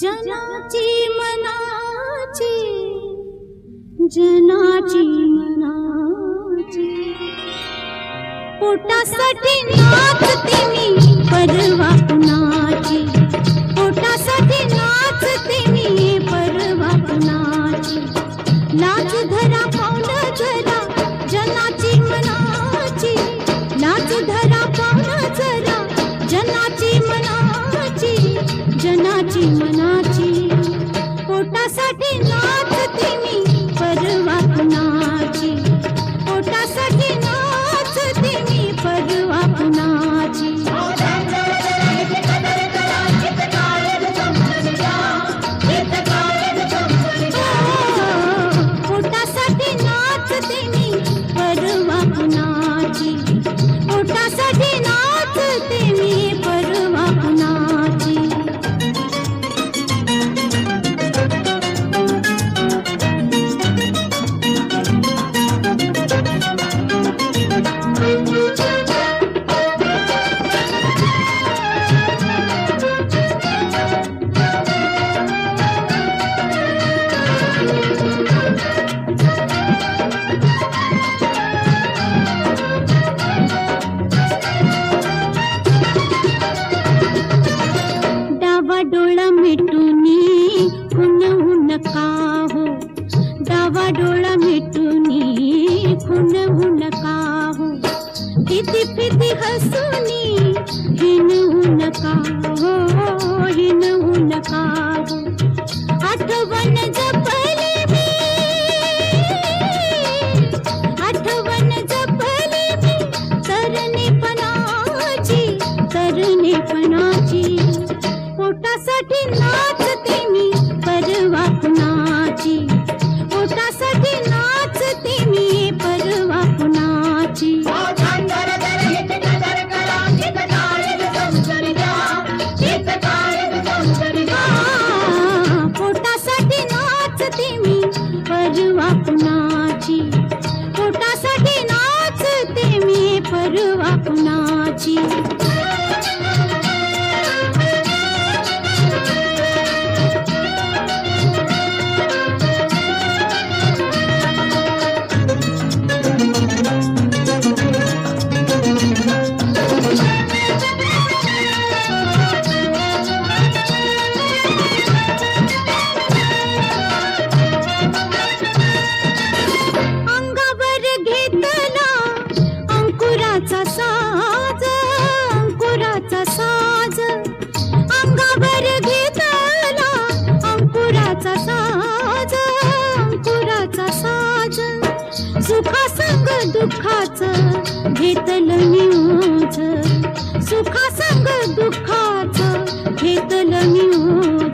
जनाची मनाची जनाची मनाची. पोटासाठी नाचते मी परवा कुणाची पोटासाठी नाचते मी परवा कुणाची नाच धरा पाऊल झरा जनाची मनाची. नाच धरा पाऊल जरा जनाची मनाची. जना आठवण जपली मी. आठवण जपली मी. तरणीपणाची तरणीपणाची पोटासाठी नाचते. मी परवा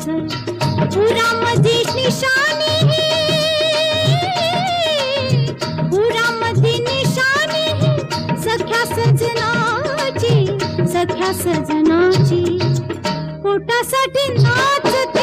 पूरा मदीश निशानी है। पूरा मदी निशानी है। सख्या सजनाची सख्या सजनाची निशा नाचत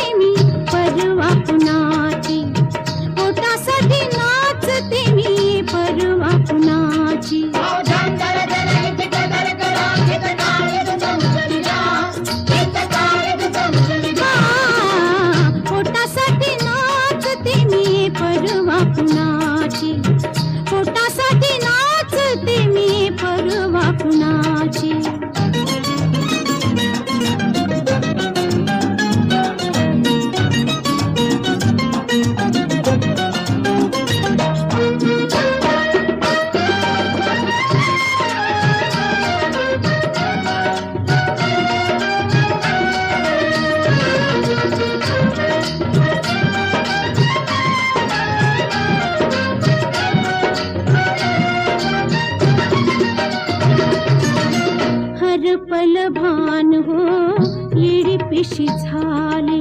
पिशी झाले?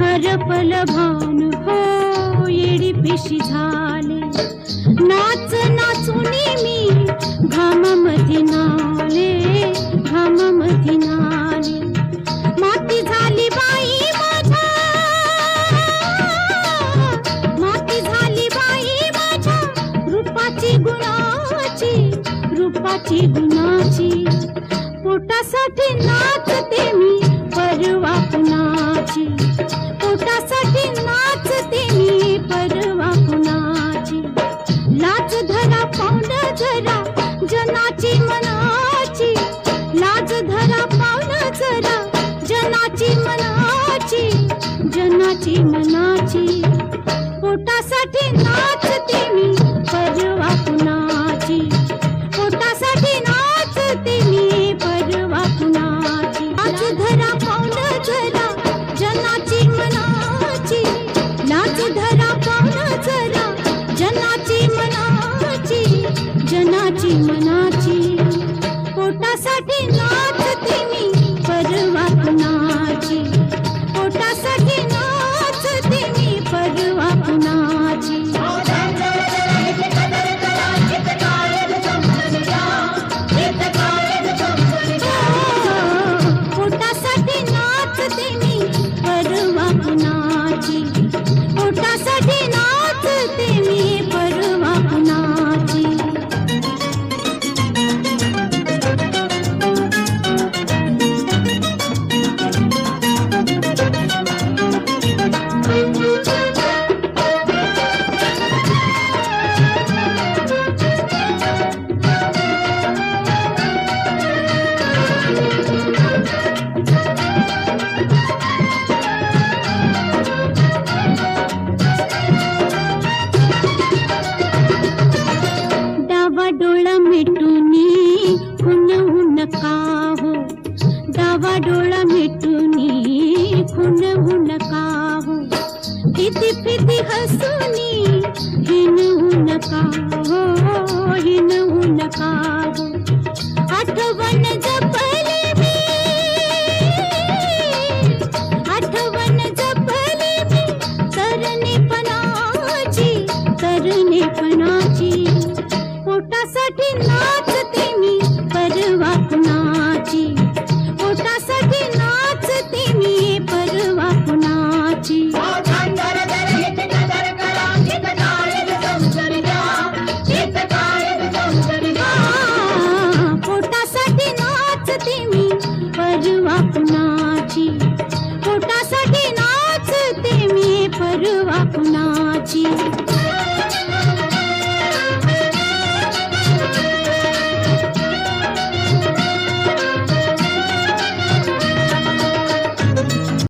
हरपल भान हो येडी पिशी झाले. नाच नाचून मी घामामध्ये नाले घामामध्ये ना पोटासाठी नाचते मी परवा कुणाची. लाज धरा जनाची मनाची. लाज धरा मनाची. पोटासाठी नाचते मी チー。